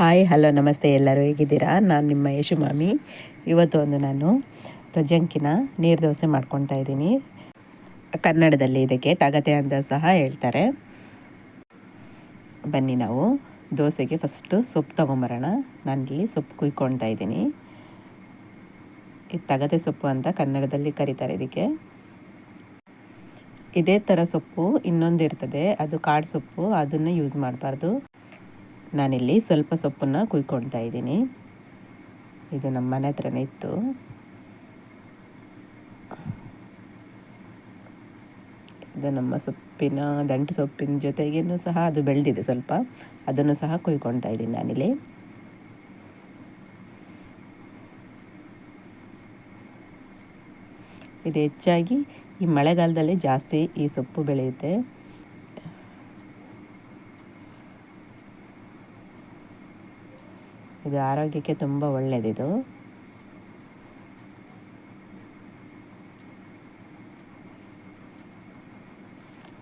Hi hello ನಮಸ್ತೆ ಎಲ್ಲರೂ ಹೇಗಿದ್ದೀರಾ? ನಾನು ನಿಮ್ಮ ಯಶು ಮಾಮಿ. ಇವತ್ತು ಒಂದು ನಾನು ತ್ವಜಂಕಿನ ನೀರು ದೋಸೆ ಮಾಡ್ಕೊತಾ ಇದ್ದೀನಿ. ಕನ್ನಡದಲ್ಲಿ ಇದಕ್ಕೆ ತಗತೆ ಅಂತ ಸಹ ಹೇಳ್ತಾರೆ. ಬನ್ನಿ ನಾವು ದೋಸೆಗೆ ಫಸ್ಟು ಸೊಪ್ಪು ತೊಗೊಂಬರೋಣ. ನಾನಿಲ್ಲಿ ಸೊಪ್ಪು ಕುಯ್ಕೊಳ್ತಾ ಇದ್ದೀನಿ. ಇದು ತಗತೆ ಸೊಪ್ಪು ಅಂತ ಕನ್ನಡದಲ್ಲಿ ಕರೀತಾರೆ ಇದಕ್ಕೆ. ಇದೇ ಥರ ಸೊಪ್ಪು ಇನ್ನೊಂದು ಇರ್ತದೆ ಅದು ಕಾಡು ಸೊಪ್ಪು, ಅದನ್ನು ಯೂಸ್ ಮಾಡಬಾರ್ದು. ನಾನಿಲ್ಲಿ ಸ್ವಲ್ಪ ಸೊಪ್ಪನ್ನು ಕುಯ್ಕೊಳ್ತಾ ಇದ್ದೀನಿ. ಇದು ನಮ್ಮ ಮನೆ ಹತ್ರನೇ ಇತ್ತು. ಇದು ನಮ್ಮ ಸೊಪ್ಪಿನ, ದಂಟು ಸೊಪ್ಪಿನ ಜೊತೆಗೇನು ಸಹ ಅದು ಬೆಳೆದಿದೆ ಸ್ವಲ್ಪ. ಅದನ್ನು ಸಹ ಕುಯ್ಕೊಳ್ತಾ ಇದ್ದೀನಿ ನಾನಿಲ್ಲಿ. ಇದು ಹೆಚ್ಚಾಗಿ ಈ ಮಳೆಗಾಲದಲ್ಲಿ ಜಾಸ್ತಿ ಈ ಸೊಪ್ಪು ಬೆಳೆಯುತ್ತೆ. ಇದು ಆರೋಗ್ಯಕ್ಕೆ ತುಂಬ ಒಳ್ಳೆಯದಿದು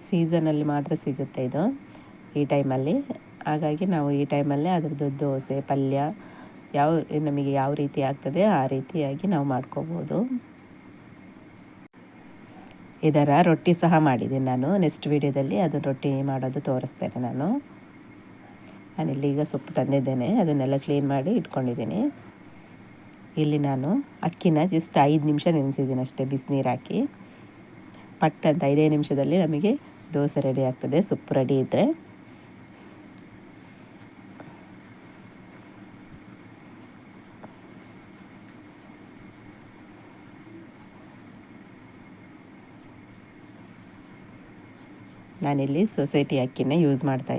ಸೀಸನಲ್ಲಿ ಮಾತ್ರ ಸಿಗುತ್ತೆ ಇದು ಈ ಟೈಮಲ್ಲಿ. ಹಾಗಾಗಿ ನಾವು ಈ ಟೈಮಲ್ಲೇ ಅದರದ್ದು ದೋಸೆ, ಪಲ್ಯ ಯಾವ ನಮಗೆ ಯಾವ ರೀತಿ ಆಗ್ತದೆ ಆ ರೀತಿಯಾಗಿ ನಾವು ಮಾಡ್ಕೋಬೋದು. ಇದರ ರೊಟ್ಟಿ ಸಹ ಮಾಡಿದ್ದೀನಿ ನಾನು. ನೆಕ್ಸ್ಟ್ ವೀಡಿಯೋದಲ್ಲಿ ಅದು ರೊಟ್ಟಿ ಮಾಡೋದು ತೋರಿಸ್ತೇನೆ ನಾನು. ನಾನಿಲ್ಲಿ ಈಗ ಸೊಪ್ಪು ತಂದಿದ್ದೇನೆ, ಅದನ್ನೆಲ್ಲ ಕ್ಲೀನ್ ಮಾಡಿ ಇಟ್ಕೊಂಡಿದ್ದೀನಿ. ಇಲ್ಲಿ ನಾನು ಅಕ್ಕಿನ ಜಸ್ಟ್ ಐದು ನಿಮಿಷ ನೆನೆಸಿದ್ದೀನಿ ಅಷ್ಟೇ, ಬಿಸಿನೀರು ಹಾಕಿ. ಪಟ್ ಅಂತ ಐದೇ ನಿಮಿಷದಲ್ಲಿ ನಮಗೆ ದೋಸೆ ರೆಡಿ ಆಗ್ತದೆ, ಸೊಪ್ಪು ರೆಡಿ ಇದ್ದರೆ ನಾನಿಲ್ಲಿ ಸೊಸೈಟಿ ಅಕ್ಕಿನ ಯೂಸ್ ಮಾಡ್ತಾ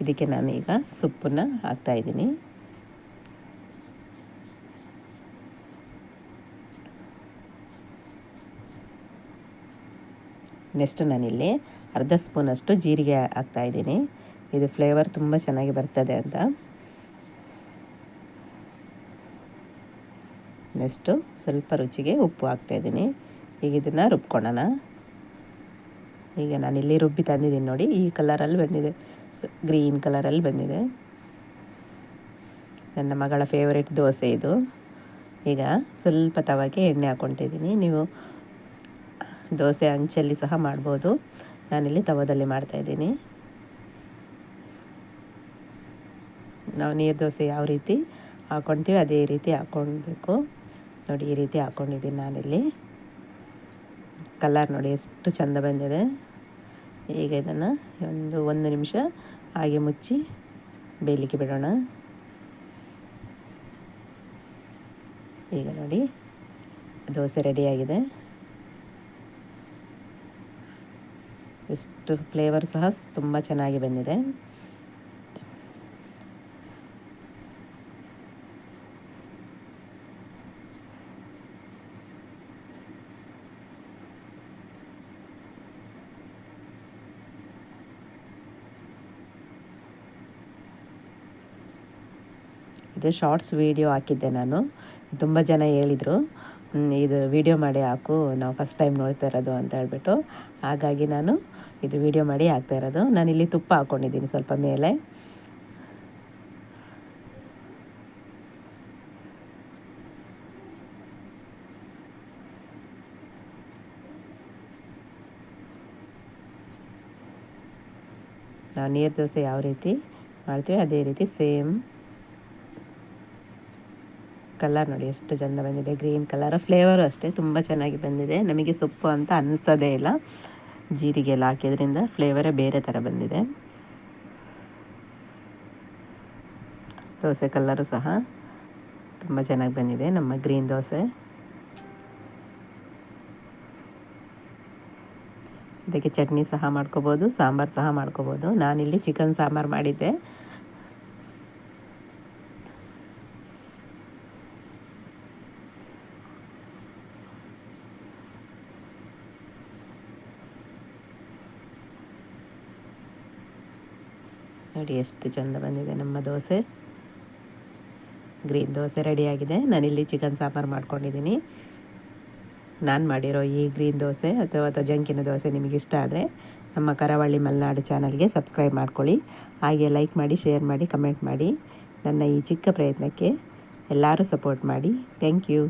ಇದ್ದೀನಿ ನಾನು ಈಗ ಸೊಪ್ಪನ್ನು ಹಾಕ್ತಾಯಿದ್ದೀನಿ ನೆಕ್ಸ್ಟ್ ನಾನಿಲ್ಲಿ ಅರ್ಧ ಸ್ಪೂನಷ್ಟು ಜೀರಿಗೆ ಹಾಕ್ತಾಯಿದ್ದೀನಿ ಇದು ಫ್ಲೇವರ್ ತುಂಬ ಚೆನ್ನಾಗಿ ಬರ್ತದೆ ಅಂತ. ನೆಕ್ಸ್ಟು ಸ್ವಲ್ಪ ರುಚಿಗೆ ಉಪ್ಪು ಹಾಕ್ತಾಯಿದ್ದೀನಿ ಈಗ ಇದನ್ನು ರುಬ್ಕೊಳ್ಳೋಣ. ಈಗ ನಾನಿಲ್ಲಿ ರುಬ್ಬಿ ತಂದಿದ್ದೀನಿ ನೋಡಿ, ಈ ಕಲರಲ್ಲಿ ಬಂದಿದೆ. ಗ್ರೀನ್ ಕಲರಲ್ಲಿ ಬಂದಿದೆ. ನನ್ನ ಮಗಳ ಫೇವ್ರೇಟ್ ದೋಸೆ ಇದು. ಈಗ ಸ್ವಲ್ಪ ತವಾಗೆ ಎಣ್ಣೆ ಹಾಕ್ಕೊತಿದ್ದೀನಿ ನೀವು ದೋಸೆ ಅಂಚಲ್ಲಿ ಸಹ ಮಾಡ್ಬೋದು. ನಾನಿಲ್ಲಿ ತವದಲ್ಲಿ ಮಾಡ್ತಾಯಿದ್ದೀನಿ ನಾವು ನೀರು ದೋಸೆ ಯಾವ ರೀತಿ ಹಾಕ್ಕೊಳ್ತೀವಿ ಅದೇ ರೀತಿ ಹಾಕ್ಕೊಳ್ಬೇಕು. ನೋಡಿ, ಈ ರೀತಿ ಹಾಕ್ಕೊಂಡಿದ್ದೀನಿ ನಾನಿಲ್ಲಿ. ಕಲರ್ ನೋಡಿ, ಎಷ್ಟು ಚೆಂದ ಬಂದಿದೆ. ಈಗ ಇದನ್ನು ಒಂದು ಒಂದು ನಿಮಿಷ ಹಾಗೆ ಮುಚ್ಚಿ ಬೇಯಲಿಕ್ಕೆ ಬಿಡೋಣ. ಈಗ ನೋಡಿ ದೋಸೆ ರೆಡಿಯಾಗಿದೆ ಎಷ್ಟು ಫ್ಲೇವರ್ ಸಹ ತುಂಬ ಚೆನ್ನಾಗಿ ಬಂದಿದೆ. ಇದು. ಶಾರ್ಟ್ಸ್ ವೀಡಿಯೋ ಹಾಕಿದ್ದೆ ನಾನು. ತುಂಬ ಜನ ಹೇಳಿದರು ಇದು ವೀಡಿಯೋ ಮಾಡಿ ಹಾಕು. ನಾವು ಫಸ್ಟ್ ಟೈಮ್ ನೋಡ್ತಾ ಇರೋದು ಅಂತ ಹೇಳ್ಬಿಟ್ಟು. ಹಾಗಾಗಿ ನಾನು ಇದು ವೀಡಿಯೋ ಮಾಡಿ ಹಾಕ್ತಾ ಇರೋದು. ನಾನಿಲ್ಲಿ ತುಪ್ಪ ಹಾಕ್ಕೊಂಡಿದ್ದೀನಿ ಸ್ವಲ್ಪ ಮೇಲೆ. ನಾವು ನೀರು ದೋಸೆ ಯಾವ ರೀತಿ ಮಾಡ್ತೀವಿ ಅದೇ ರೀತಿ ಸೇಮ್. ಕಲರ್ ನೋಡಿ, ಎಷ್ಟು ಚೆಂದ ಬಂದಿದೆ, ಗ್ರೀನ್ ಕಲರ್. ಫ್ಲೇವರು ಅಷ್ಟೇ, ತುಂಬ ಚೆನ್ನಾಗಿ ಬಂದಿದೆ. ನಮಗೆ ಸೊಪ್ಪು ಅಂತ ಅನ್ನಿಸ್ತದೇ ಇಲ್ಲ. ಜೀರಿಗೆ ಎಲ್ಲ ಹಾಕಿದ್ರಿಂದ ಫ್ಲೇವರೇ ಬೇರೆ ಥರ ಬಂದಿದೆ. ದೋಸೆ ಕಲ್ಲರು ಸಹ ತುಂಬ ಚೆನ್ನಾಗಿ ಬಂದಿದೆ, ನಮ್ಮ ಗ್ರೀನ್ ದೋಸೆ. ಇದಕ್ಕೆ ಚಟ್ನಿ ಸಹ ಮಾಡ್ಕೋಬೋದು, ಸಾಂಬಾರು ಸಹ ಮಾಡ್ಕೋಬೋದು. ನಾನಿಲ್ಲಿ ಚಿಕನ್ ಸಾಂಬಾರು ಮಾಡಿದ್ದೆ. ನೋಡಿ ಎಷ್ಟು ಚೆಂದ ಬಂದಿದೆ ನಮ್ಮ ದೋಸೆ. ಗ್ರೀನ್ ದೋಸೆ ರೆಡಿಯಾಗಿದೆ. ನಾನಿಲ್ಲಿ ಚಿಕನ್ ಸಾಂಬಾರು ಮಾಡ್ಕೊಂಡಿದ್ದೀನಿ. ನಾನು ಮಾಡಿರೋ ಈ ಗ್ರೀನ್ ದೋಸೆ ಅಥವಾ ಅಥವಾ ಜಂಕಿನ ದೋಸೆ ನಿಮಗೆ ಇಷ್ಟ ಆದರೆ ನಮ್ಮ ಕರಾವಳಿ ಮಲೆನಾಡು ಚಾನಲ್ಗೆ ಸಬ್ಸ್ಕ್ರೈಬ್ ಮಾಡ್ಕೊಳ್ಳಿ. ಹಾಗೆ ಲೈಕ್ ಮಾಡಿ ಶೇರ್ ಮಾಡಿ ಕಮೆಂಟ್ ಮಾಡಿ ನನ್ನ ಈ ಚಿಕ್ಕ ಪ್ರಯತ್ನಕ್ಕೆ ಎಲ್ಲರೂ ಸಪೋರ್ಟ್ ಮಾಡಿ. Thank you